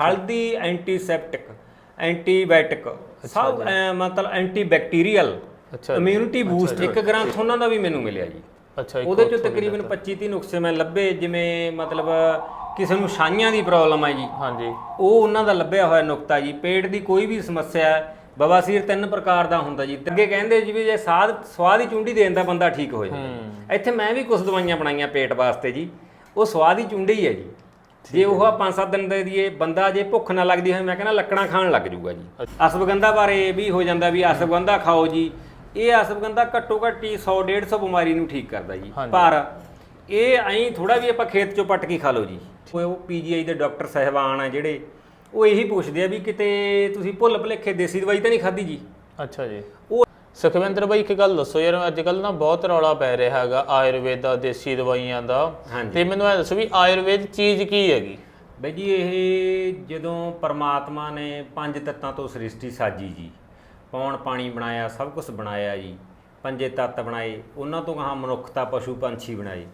ਹਲਦੀ antiseptic antibiotic ਸਭ ਮਤਲਬ ਐਂਟੀਬੈਕਟੀਰੀਅਲ ਅੱਛਾ ਇਮਿਊਨਿਟੀ ਬੂਸਟ ਇੱਕ ਗ੍ਰੰਥ ਉਹਨਾਂ ਦਾ ਵੀ ਮੈਨੂੰ ਮਿਲਿਆ ਜੀ। ਅੱਛਾ ਉਹਦੇ ਚੋਂ ਤਕਰੀਬਨ 25 30 ਨੁਕਸੇ ਮੈਂ ਲੱਭੇ ਜਿਵੇਂ ਮਤਲਬ ਕਿਸੇ ਨੂੰ ਛਾਈਆਂ ਦੀ ਪ੍ਰੋਬਲਮ ਹੈ ਜੀ। ਹਾਂਜੀ। ਉਹ ਉਹਨਾਂ ਦਾ ਲੱਭਿਆ ਹੋਇਆ ਨੁਕਤਾ ਜੀ। ਪੇਟ ਦੀ ਕੋਈ ਵੀ ਸਮੱਸਿਆ ਹੈ ਬਵਾਸੀਰ ਤਿੰਨ ਪ੍ਰਕਾਰ ਦਾ ਹੁੰਦਾ ਜੀ। ਅੱਗੇ ਕਹਿੰਦੇ ਜੀ ਵੀ ਜੇ ਸਾਦ ਸਵਾਦ ਦੀ ਚੁੰਡੀ ਦੇਣ ਦਾ ਬੰਦਾ ਠੀਕ ਹੋ ਜਾਏ ਇੱਥੇ ਮੈਂ ਵੀ ਕੁਝ ਦਵਾਈਆਂ ਬਣਾਈਆਂ ਪੇਟ ਵਾਸਤੇ ਜੀ। ਉਹ ਸਵਾਦ ਦੀ ਚੁੰਡੀ ਹੀ ਹੈ ਜੀ। ਜੇ ਉਹ ਆ 5-7 ਦਿਨ ਦੇ ਦੀਏ ਬੰਦਾ ਜੇ ਭੁੱਖ ਨਾ ਲੱਗਦੀ ਹੋਵੇ ਮੈਂ ਕਹਿੰਦਾ ਲੱਕੜਾਂ ਖਾਣ ਲੱਗ ਜੂਗਾ ਜੀ। ਅਸਵਗੰਧਾ ਬਾਰੇ ਇਹ ਵੀ ਹੋ ਜਾਂਦਾ ਵੀ ਅਸਵਗੰਧਾ ਖਾਓ ਜੀ। ਇਹ ਅਸਵਗੰਧਾ ਘੱਟੋ ਘੱਟ ਹੀ 100 150 ਬਿਮਾਰੀ ਨੂੰ ਠੀਕ ਕਰਦਾ ਜੀ। ਪਰ ਇਹ ਐਂ ਥੋੜਾ ਵੀ ਆਪਾਂ ਖੇਤ ਚੋਂ ਪੱਟ ਕੇ ਖਾ ਲਓ ਜੀ। ਉਹ ਪੀਜੀਆਈ ਦੇ ਡਾਕਟਰ ਸਹਿਬਾਨ ਆ ਜਿਹੜੇ ਉਹ ਇਹੀ ਪੁੱਛਦੇ ਆ ਵੀ ਕਿਤੇ ਤੁਸੀਂ ਭੁੱਲ ਭੁਲੇਖੇ ਦੇਸੀ ਦਵਾਈ ਤਾਂ ਨਹੀਂ ਖਾਧੀ ਜੀ? ਅੱਛਾ ਜੀ। ਉਹ ਸੁਖਵਿੰਦਰ ਬਾਈ ਇੱਕ ਗੱਲ ਦੱਸੋ ਯਾਰ ਅੱਜ ਕੱਲ ਨਾ ਬਹੁਤ ਰੌਲਾ ਪੈ ਰਿਹਾ ਹੈਗਾ ਆਯੁਰਵੇਦ ਦਾ ਦੇਸੀ ਦਵਾਈਆਂ ਦਾ। ਤੇ ਮੈਨੂੰ ਇਹ ਦੱਸੋ ਵੀ ਆਯੁਰਵੇਦ ਚੀਜ਼ ਕੀ ਹੈਗੀ? ਬਈ ਜੀ ਇਹ ਜਦੋਂ ਪਰਮਾਤਮਾ ਨੇ ਪੰਜ ਤੱਤਾਂ ਤੋਂ ਸ੍ਰਿਸ਼ਟੀ ਸਾਜੀ ਜੀ ਪੌਣ ਪਾਣੀ ਬਣਾਇਆ ਸਭ ਕੁਝ ਬਣਾਇਆ ਜੀ ਪੰਜੇ ਤੱਤ ਬਣਾਏ ਉਹਨਾਂ ਤੋਂ ਕਹਾ ਮਨੁੱਖਤਾ ਪਸ਼ੂ ਪੰਛੀ ਬਣਾਏ।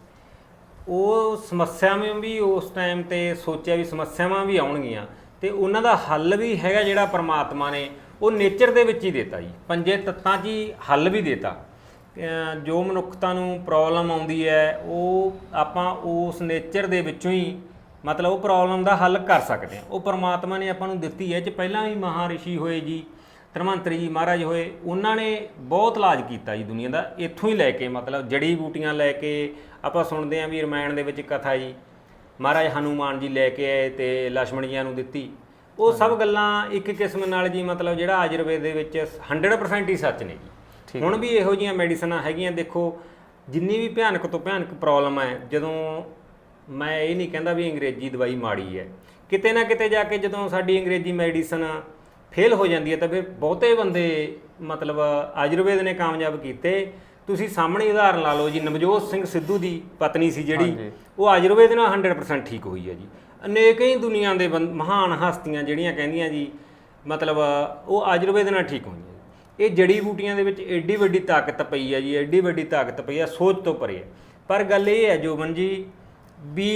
ਉਹ ਸਮੱਸਿਆਵਾਂ ਵੀ ਉਸ ਟਾਈਮ ਤੇ ਸੋਚਿਆ ਵੀ ਸਮੱਸਿਆਵਾਂ ਵੀ ਆਉਣਗੀਆਂ ਤੇ ਉਹਨਾਂ ਦਾ ਹੱਲ ਵੀ ਹੈਗਾ ਜਿਹੜਾ ਪਰਮਾਤਮਾ ਨੇ ਉਹ ਨੇਚਰ ਦੇ ਵਿੱਚ ਹੀ ਦਿੱਤਾ ਜੀ। ਪੰਜੇ ਤੱਤਾਂ 'ਚ ਹੀ ਹੱਲ ਵੀ ਦਿੱਤਾ। ਜੋ ਮਨੁੱਖਤਾ ਨੂੰ ਪ੍ਰੋਬਲਮ ਆਉਂਦੀ ਹੈ, ਉਹ ਆਪਾਂ ਉਸ ਨੇਚਰ ਦੇ ਵਿੱਚੋਂ ਹੀ ਮਤਲਬ ਉਹ ਪ੍ਰੋਬਲਮ ਦਾ ਹੱਲ ਕਰ ਸਕਦੇ ਆ ਉਹ ਪਰਮਾਤਮਾ ਨੇ ਆਪਾਂ ਨੂੰ ਦਿੱਤੀ ਹੈ ਚ ਪਹਿਲਾਂ ਵੀ ਮਹਾਰਿਸ਼ੀ ਹੋਏ ਜੀ, ਧਰਮੰਤਰੀ ਜੀ ਮਹਾਰਾਜ ਹੋਏ, ਉਹਨਾਂ ਨੇ ਬਹੁਤ ਇਲਾਜ ਕੀਤਾ ਜੀ ਦੁਨੀਆ ਦਾ। ਇੱਥੋਂ ਹੀ ਲੈ ਕੇ ਮਤਲਬ ਜੜੀ ਬੂਟੀਆਂ ਲੈ ਕੇ ਆਪਾਂ ਸੁਣਦੇ ਆਂ ਵੀ ਰਮਾਇਣ ਦੇ ਵਿੱਚ ਕਥਾ ਜੀ, ਮਹਾਰਾਜ ਹਨੂਮਾਨ ਜੀ ਲੈ ਕੇ ਆਏ ਤੇ ਲక్ష్మణ ਜੀਆਂ ਨੂੰ ਦਿੱਤੀ। ਉਹ ਸਭ ਗੱਲਾਂ ਇੱਕ ਕਿਸਮ ਨਾਲ ਜੀ ਮਤਲਬ ਜਿਹੜਾ ਆਯੁਰਵੇਦ ਦੇ ਵਿੱਚ 100% ਹੀ ਸੱਚ ਨੇ ਜੀ। ਹੁਣ ਵੀ ਇਹੋ ਜੀਆਂ ਮੈਡੀਸਨਾਂ ਹੈਗੀਆਂ ਦੇਖੋ ਜਿੰਨੀ ਵੀ ਭਿਆਨਕ ਤੋਂ ਭਿਆਨਕ ਪ੍ਰੋਬਲਮ ਹੈ ਜਦੋਂ ਮੈਂ ਇਹ ਨਹੀਂ ਕਹਿੰਦਾ ਵੀ ਅੰਗਰੇਜ਼ੀ ਦਵਾਈ ਮਾੜੀ ਹੈ। ਕਿਤੇ ਨਾ ਕਿਤੇ ਜਾ ਕੇ ਜਦੋਂ ਸਾਡੀ ਅੰਗਰੇਜ਼ੀ ਮੈਡੀਸਨ ਫੇਲ ਹੋ ਜਾਂਦੀ ਹੈ ਤਾਂ ਫਿਰ ਬਹੁਤੇ ਬੰਦੇ ਮਤਲਬ ਆਯੁਰਵੇਦ ਨੇ ਕਾਮਯਾਬ ਕੀਤੇ। ਤੁਸੀਂ ਸਾਹਮਣੇ ਉਦਾਹਰਨ ਲਾ ਲਓ ਜੀ ਨਵਜੋਤ ਸਿੰਘ ਸਿੱਧੂ ਦੀ ਪਤਨੀ ਸੀ ਜਿਹੜੀ ਉਹ ਆਯੁਰਵੇਦ ਨਾਲ 100% ਠੀਕ ਹੋਈ ਹੈ ਜੀ। ਅਨੇਕ ਹੀ ਦੁਨੀਆ ਦੇ ਬੰਦ- ਮਹਾਨ ਹਸਤੀਆਂ ਜਿਹੜੀਆਂ ਕਹਿੰਦੀਆਂ ਜੀ ਮਤਲਬ ਉਹ ਆਯੁਰਵੇਦ ਨਾਲ ਠੀਕ ਹੋਈਆਂ। ਇਹ ਜੜੀ ਬੂਟੀਆਂ ਦੇ ਵਿੱਚ ਐਡੀ ਵੱਡੀ ਤਾਕਤ ਪਈ ਹੈ ਜੀ ਐਡੀ ਵੱਡੀ ਤਾਕਤ ਪਈ ਹੈ ਸੋਚ ਤੋਂ ਪਰੇ ਹੈ ਪਰ ਗੱਲ ਇਹ ਹੈ ਜੋਬਨ ਜੀ ਵੀ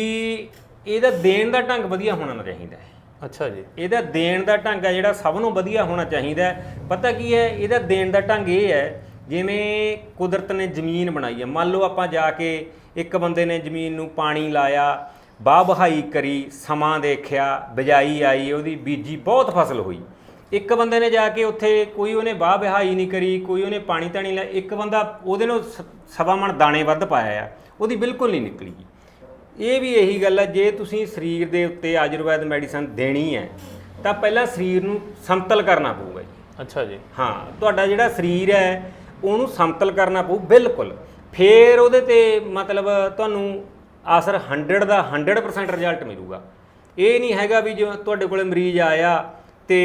ਇਹਦਾ ਦੇਣ ਦਾ ਢੰਗ ਵਧੀਆ ਹੋਣਾ ਚਾਹੀਦਾ ਹੈ। ਅੱਛਾ ਜੀ। ਇਹਦਾ ਦੇਣ ਦਾ ਢੰਗ ਹੈ ਜਿਹੜਾ ਸਭ ਨੂੰ ਵਧੀਆ ਹੋਣਾ ਚਾਹੀਦਾ ਹੈ। ਪਤਾ ਕੀ ਹੈ ਇਹਦਾ ਦੇਣ ਦਾ ਢੰਗ ਇਹ ਹੈ ਜਿਵੇਂ ਕੁਦਰਤ ਨੇ ਜ਼ਮੀਨ ਬਣਾਈ ਹੈ ਮੰਨ ਲਓ ਆਪਾਂ ਜਾ ਕੇ ਇੱਕ ਬੰਦੇ ਨੇ ਜ਼ਮੀਨ ਨੂੰ ਪਾਣੀ ਲਾਇਆ ਬਾਹ ਬਹਾਈ ਕਰੀ ਸਮਾਂ ਦੇਖਿਆ ਬਿਜਾਈ ਆਈ ਉਹਦੀ ਬੀਜੀ ਬਹੁਤ ਫਸਲ ਹੋਈ। ਇੱਕ ਬੰਦੇ ਨੇ ਜਾ ਕੇ ਉੱਥੇ ਕੋਈ ਉਹਨੇ ਬਾਹ ਬਹਾਈ ਨਹੀਂ ਕਰੀ ਕੋਈ ਉਹਨੇ ਪਾਣੀ ਤਾਂ ਨਹੀਂ ਲਾਇਆ ਇੱਕ ਬੰਦਾ ਉਹਦੇ ਨੂੰ ਸਵਾ ਮਣ ਦਾਣੇ ਵੱਧ ਪਾਇਆ ਆ ਉਹਦੀ ਬਿਲਕੁਲ ਨਹੀਂ ਨਿਕਲੀ। ਇਹ ਵੀ ਇਹੀ ਗੱਲ ਹੈ ਜੇ ਤੁਸੀਂ ਸਰੀਰ ਦੇ ਉੱਤੇ ਆਯੁਰਵੈਦ ਮੈਡੀਸਨ ਦੇਣੀ ਹੈ ਤਾਂ ਪਹਿਲਾਂ ਸਰੀਰ ਨੂੰ ਸਮਤਲ ਕਰਨਾ ਪਊਗਾ ਜੀ। ਅੱਛਾ ਜੀ। ਹਾਂ ਤੁਹਾਡਾ ਜਿਹੜਾ ਸਰੀਰ ਹੈ ਉਹਨੂੰ ਸਮਤਲ ਕਰਨਾ ਪਊ ਬਿਲਕੁਲ। ਫੇਰ ਉਹਦੇ ਤੇ ਮਤਲਬ ਤੁਹਾਨੂੰ ਅਸਰ 100 ਦਾ 100% ਰਿਜ਼ਲਟ ਮਿਲੂਗਾ। ਇਹ ਨਹੀਂ ਹੈਗਾ ਵੀ ਜੋ ਤੁਹਾਡੇ ਕੋਲੇ ਮਰੀਜ਼ ਆਇਆ ਤੇ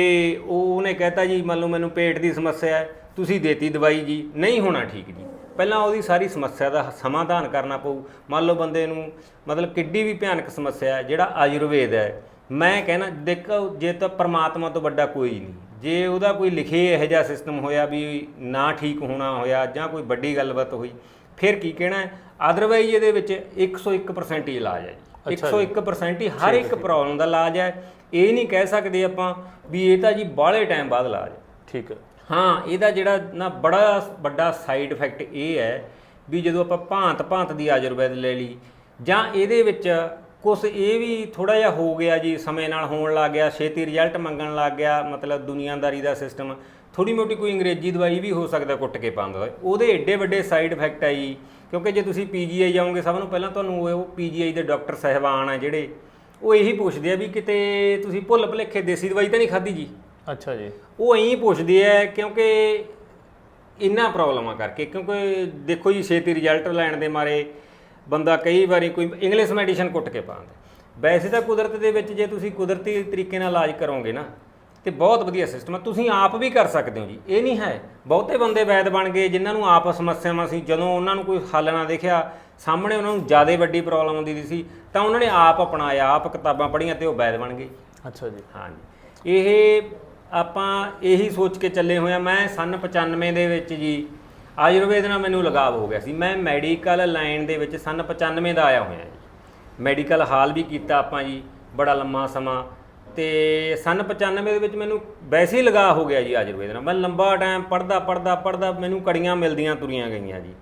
ਉਹ ਉਹਨੇ ਕਹਿਤਾ ਜੀ, ਮੰਨ ਲਓ ਮੈਨੂੰ ਪੇਟ ਦੀ ਸਮੱਸਿਆ ਹੈ, ਤੁਸੀਂ ਦੇਤੀ ਦਵਾਈ ਜੀ, ਨਹੀਂ ਹੋਣਾ ਠੀਕ ਜੀ। ਪਹਿਲਾਂ ਉਹਦੀ ਸਾਰੀ ਸਮੱਸਿਆ ਦਾ ਸਮਾਧਾਨ ਕਰਨਾ ਪਊ। ਮੰਨ ਲਓ ਬੰਦੇ ਨੂੰ ਮਤਲਬ ਕਿੱਡੀ ਵੀ ਭਿਆਨਕ ਸਮੱਸਿਆ ਹੈ, ਜਿਹੜਾ ਆਯੁਰਵੇਦ ਹੈ। ਮੈਂ ਕਹਿੰਦਾ ਦੇਖੋ, ਜੇ ਤਾਂ ਪ੍ਰਮਾਤਮਾ ਤੋਂ ਵੱਡਾ ਕੋਈ ਨਹੀਂ। ਜੇ ਉਹਦਾ ਕੋਈ ਲਿਖੇ ਇਹੋ ਜਿਹਾ ਸਿਸਟਮ ਹੋਇਆ ਵੀ ਨਾ ਠੀਕ ਹੋਣਾ ਹੋਇਆ ਜਾਂ ਕੋਈ ਵੱਡੀ ਗੱਲਬਾਤ ਹੋਈ, ਫਿਰ ਕੀ ਕਹਿਣਾ ਅਦਰਵਾਈਜ਼ ਇਹਦੇ ਵਿੱਚ 101% ਹੀ ਇਲਾਜ ਹੈ ਜੀ। 101% ਹੀ ਹਰ ਇੱਕ ਪ੍ਰੋਬਲਮ ਦਾ ਇਲਾਜ ਹੈ। ਇਹ ਨਹੀਂ ਕਹਿ ਸਕਦੇ ਆਪਾਂ ਵੀ ਇਹ ਤਾਂ ਜੀ ਬਾਹਲੇ ਟਾਈਮ ਬਾਅਦ ਇਲਾਜ ਹੈ। ਠੀਕ ਹੈ। ਹਾਂ ਇਹਦਾ ਜਿਹੜਾ ਨਾ ਬੜਾ ਵੱਡਾ ਸਾਈਡ ਇਫੈਕਟ ਇਹ ਹੈ ਵੀ ਜਦੋਂ ਆਪਾਂ ਭਾਂਤ ਭਾਂਤ ਦੀ ਆਯੁਰਵੈਦ ਲੈ ਲਈ ਜਾਂ ਇਹਦੇ ਵਿੱਚ ਕੁਝ ਇਹ ਵੀ ਥੋੜਾ ਜਿਹਾ ਹੋ ਗਿਆ ਜੀ ਸਮੇਂ ਨਾਲ ਹੋਣ ਲੱਗ ਗਿਆ ਛੇਤੀ ਰਿਜ਼ਲਟ ਮੰਗਣ ਲੱਗ ਗਿਆ ਮਤਲਬ ਦੁਨੀਆਦਾਰੀ ਦਾ ਸਿਸਟਮ ਥੋੜੀ ਮੋਟੀ ਕੋਈ ਅੰਗਰੇਜ਼ੀ ਦਵਾਈ ਵੀ ਹੋ ਸਕਦਾ ਕੁੱਟ ਕੇ ਪਾਉਂਦਾ ਉਹਦੇ ਏਡੇ ਵੱਡੇ ਸਾਈਡ ਇਫੈਕਟ ਆ ਜੀ। ਕਿਉਂਕਿ ਜੇ ਤੁਸੀਂ ਪੀਜੀਆਈ ਜਾਓਗੇ ਸਭ ਨੂੰ ਪਹਿਲਾਂ ਤੁਹਾਨੂੰ ਉਹ ਪੀਜੀਆਈ ਦੇ ਡਾਕਟਰ ਸਹਿਬਾਨ ਆ ਜਿਹੜੇ ਉਹ ਇਹੀ ਪੁੱਛਦੇ ਆ ਵੀ ਕਿਤੇ ਤੁਸੀਂ ਭੁੱਲ ਭੁਲੇਖੇ ਦੇਸੀ ਦਵਾਈ ਤਾਂ ਨਹੀਂ ਖਾਧੀ ਜੀ? ਅੱਛਾ ਜੀ। ਉਹ ਐਂ ਪੁੱਛਦੇ ਆ ਕਿਉਂਕਿ ਇੰਨਾ ਪ੍ਰੋਬਲਮਾਂ ਕਰਕੇ ਕਿਉਂਕਿ ਦੇਖੋ ਜੀ ਛੇਤੀ ਰਿਜ਼ਲਟ ਲੈਣ ਦੇ ਮਾਰੇ ਬੰਦਾ ਕਈ ਵਾਰੀ ਕੋਈ ਇੰਗਲਿਸ਼ ਮੈਡੀਸਨ ਕੁੱਟ ਕੇ ਪਾਉਂਦਾ। ਵੈਸੇ ਤਾਂ ਕੁਦਰਤ ਦੇ ਵਿੱਚ ਜੇ ਤੁਸੀਂ ਕੁਦਰਤੀ ਤਰੀਕੇ ਨਾਲ ਇਲਾਜ ਕਰੋਗੇ ਨਾ ਤੇ ਬਹੁਤ ਵਧੀਆ ਸਿਸਟਮ ਹੈ ਤੁਸੀਂ ਆਪ ਵੀ ਕਰ ਸਕਦੇ ਹੋ ਜੀ। ਇਹ ਨਹੀਂ ਹੈ ਬਹੁਤੇ ਬੰਦੇ ਵੈਦ ਬਣ ਗਏ ਜਿਨ੍ਹਾਂ ਨੂੰ ਆਪ ਸਮੱਸਿਆਵਾਂ ਸੀ ਜਦੋਂ ਉਹਨਾਂ ਨੂੰ ਕੋਈ ਹੱਲ ਨਾ ਦੇਖਿਆ ਸਾਹਮਣੇ ਉਹਨਾਂ ਨੂੰ ਜ਼ਿਆਦਾ ਵੱਡੀ ਪ੍ਰੋਬਲਮ ਆਉਂਦੀ ਸੀ ਤਾਂ ਉਹਨਾਂ ਨੇ ਆਪ ਅਪਣਾਇਆ ਆਪ ਕਿਤਾਬਾਂ ਪੜ੍ਹੀਆਂ ਤੇ ਉਹ ਵੈਦ ਬਣ ਗਏ। ਅੱਛਾ ਜੀ। ਹਾਂਜੀ। ਇਹ ਆਪਾਂ ਇਹੀ ਸੋਚ ਕੇ ਚੱਲੇ ਹੋਏ ਆ। ਮੈਂ ਸਨ 95 ਦੇ ਵਿੱਚ ਜੀ ਆਯੁਰਵੇਦ ਨਾਲ ਮੈਨੂੰ ਲਗਾਵ ਹੋ ਗਿਆ ਸੀ। ਮੈਂ ਮੈਡੀਕਲ ਲਾਈਨ ਦੇ ਵਿੱਚ ਸਨ 95 ਦਾ ਆਇਆ ਹੋਇਆ ਜੀ। ਮੈਡੀਕਲ ਹਾਲ ਵੀ ਕੀਤਾ ਆਪਾਂ ਜੀ ਬੜਾ ਲੰਮਾ ਸਮਾਂ। ਤੇ ਸਨ 95 ਦੇ ਵਿੱਚ ਮੈਨੂੰ ਵੈਸੇ ਹੀ ਲਗਾ ਹੋ ਗਿਆ ਜੀ ਆਯੁਰਵੇਦ ਨਾਲ। ਮੈਂ ਲੰਬਾ ਟਾਈਮ ਪੜਦਾ ਪੜਦਾ ਪੜਦਾ ਮੈਨੂੰ ਕੜੀਆਂ ਮਿਲਦੀਆਂ ਤੁਰੀਆਂ ਗਈਆਂ ਜੀ।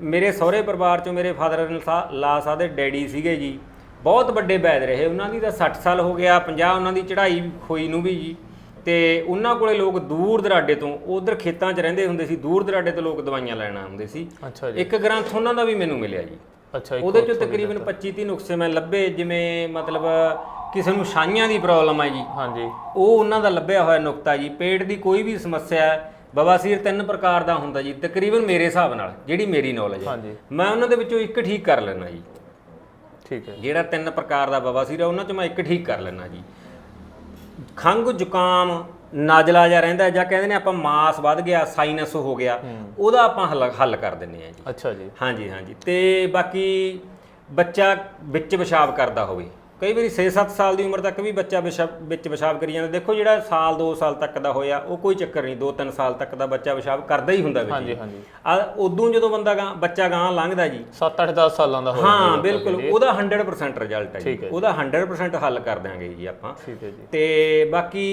ਮੇਰੇ ਸਹੁਰੇ ਪਰਿਵਾਰ ਚੋਂ ਮੇਰੇ ਫਾਦਰ ਲਾ ਸਾਹਿਬ ਦੇ ਡੈਡੀ ਸੀਗੇ ਜੀ। ਬਹੁਤ ਵੱਡੇ ਵੈਦ ਰਹੇ। ਉਹਨਾਂ ਦੀ ਤਾਂ 60 ਸਾਲ ਹੋ ਗਿਆ 50 ਉਹਨਾਂ ਦੀ ਚੜ੍ਹਾਈ ਹੋਈ ਨੂੰ ਵੀ ਜੀ। ਤੇ ਉਹਨਾਂ ਕੋਲੇ ਲੋਕ ਦੂਰ ਦਰਾਡੇ ਤੋਂ ਉਧਰ ਖੇਤਾਂ 'ਚ ਰਹਿੰਦੇ ਹੁੰਦੇ ਸੀ ਦੂਰ ਦਰਾਡੇ ਤੋਂ ਲੋਕ ਦਵਾਈਆਂ ਲੈਣ ਆਉਂਦੇ ਸੀ। ਇੱਕ ਗ੍ਰੰਥ ਉਹਨਾਂ ਦਾ ਵੀ ਮੈਨੂੰ ਮਿਲਿਆ ਜੀ। ਅੱਛਾ ਇੱਕ ਉਹਦੇ ਚੋਂ ਤਕਰੀਬਨ 25 30 ਨੁਕਸੇ ਮੈਂ ਲੱਭੇ ਜਿਵੇਂ ਮਤਲਬ ਕਿਸੇ ਨੂੰ ਛਾਈਆਂ ਦੀ ਪ੍ਰੋਬਲਮ ਹੈ ਜੀ। ਹਾਂਜੀ। ਉਹ ਉਹਨਾਂ ਦਾ ਲੱਭਿਆ ਹੋਇਆ ਨੁਕਤਾ ਜੀ। ਪੇਟ ਦੀ ਕੋਈ ਵੀ ਸਮੱਸਿਆ ਹੈ ਬਵਾਸੀਰ ਤਿੰਨ ਪ੍ਰਕਾਰ ਦਾ ਹੁੰਦਾ ਜੀ ਤਕਰੀਬਨ ਮੇਰੇ ਹਿਸਾਬ ਨਾਲ ਜਿਹੜੀ ਮੇਰੀ ਨੌਲੇਜ ਹੈ। ਹਾਂਜੀ। ਮੈਂ ਉਹਨਾਂ ਦੇ ਵਿੱਚੋਂ ਇੱਕ ਠੀਕ ਕਰ ਲੈਣਾ ਜੀ। ਠੀਕ ਹੈ। ਜਿਹੜਾ ਤਿੰਨ ਪ੍ਰਕਾਰ ਦਾ ਬਵਾਸੀਰ ਹੈ ਉਹਨਾਂ ਚੋਂ ਮੈਂ ਇੱਕ ਠੀਕ ਕਰ ਲੈਣਾ ਜੀ। ਖੰਘ ਜ਼ੁਕਾਮ ਨਾਜਲਾ ਜਿਹਾ ਰਹਿੰਦਾ ਜਾਂ ਕਹਿੰਦੇ ਨੇ ਆਪਾਂ ਮਾਸ ਵੱਧ ਗਿਆ ਸਾਈਨਸ ਹੋ ਗਿਆ ਉਹਦਾ ਆਪਾਂ ਹੱਲ ਹੱਲ ਕਰ ਦਿੰਨੇ ਆ ਜੀ। ਅੱਛਾ ਜੀ। ਹਾਂਜੀ ਹਾਂਜੀ। ਤੇ ਬਾਕੀ ਬੱਚਾ ਵਿੱਚ ਪਿਸ਼ਾਬ ਕਰਦਾ ਹੋਵੇ। ਕਈ ਵਾਰੀ 6-7 ਸਾਲ ਦੀ ਉਮਰ ਤੱਕ ਵੀ ਬੱਚਾ ਵਿੱਚ ਪਿਸ਼ਾਬ ਕਰੀ ਜਾਂਦਾ। ਦੇਖੋ ਜਿਹੜਾ ਸਾਲ 2 ਸਾਲ ਤੱਕ ਦਾ ਹੋਇਆ ਉਹ ਕੋਈ ਚੱਕਰ ਨਹੀਂ। 2-3 ਸਾਲ ਤੱਕ ਦਾ ਬੱਚਾ ਪਿਸ਼ਾਬ ਕਰਦਾ ਹੀ ਹੁੰਦਾ ਵਿੱਚ ਹਾਂਜੀ ਹਾਂਜੀ। ਆ ਉਦੋਂ ਜਦੋਂ ਬੰਦਾ ਗਾਂ ਬੱਚਾ ਗਾਂ ਲੰਘਦਾ ਜੀ। 7 8 10 ਸਾਲਾਂ ਦਾ ਹੋ ਹਾਂ ਬਿਲਕੁਲ। ਉਹਦਾ 100% ਰਿਜ਼ਲਟ ਹੈ ਜੀ। ਉਹਦਾ 100% ਹੱਲ ਕਰ ਦਿਆਂਗੇ ਜੀ ਆਪਾਂ। ਠੀਕ ਹੈ ਜੀ। ਤੇ ਬਾਕੀ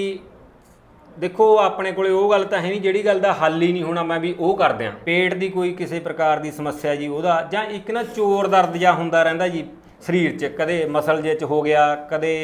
ਦੇਖੋ ਆਪਣੇ ਕੋਲੇ ਉਹ ਗੱਲ ਤਾਂ ਹੈ ਨਹੀਂ ਜਿਹੜੀ ਗੱਲ ਦਾ ਹੱਲ ਹੀ ਨਹੀਂ ਹੋਣਾ ਮੈਂ ਵੀ ਉਹ ਕਰ ਦਿਆਂ। ਪੇਟ ਦੀ ਕੋਈ ਕਿਸੇ ਪ੍ਰਕਾਰ ਦੀ ਸਮੱਸਿਆ ਜੀ ਉਹਦਾ ਜਾਂ ਇੱਕ ਨਾ ਚੋਰ ਦਰਦ ਜਾਂ ਹੁੰਦਾ ਰਹਿੰਦਾ ਜੀ ਸਰੀਰ 'ਚ। ਕਦੇ ਮਸਲ ਜੇ 'ਚ ਹੋ ਗਿਆ ਕਦੇ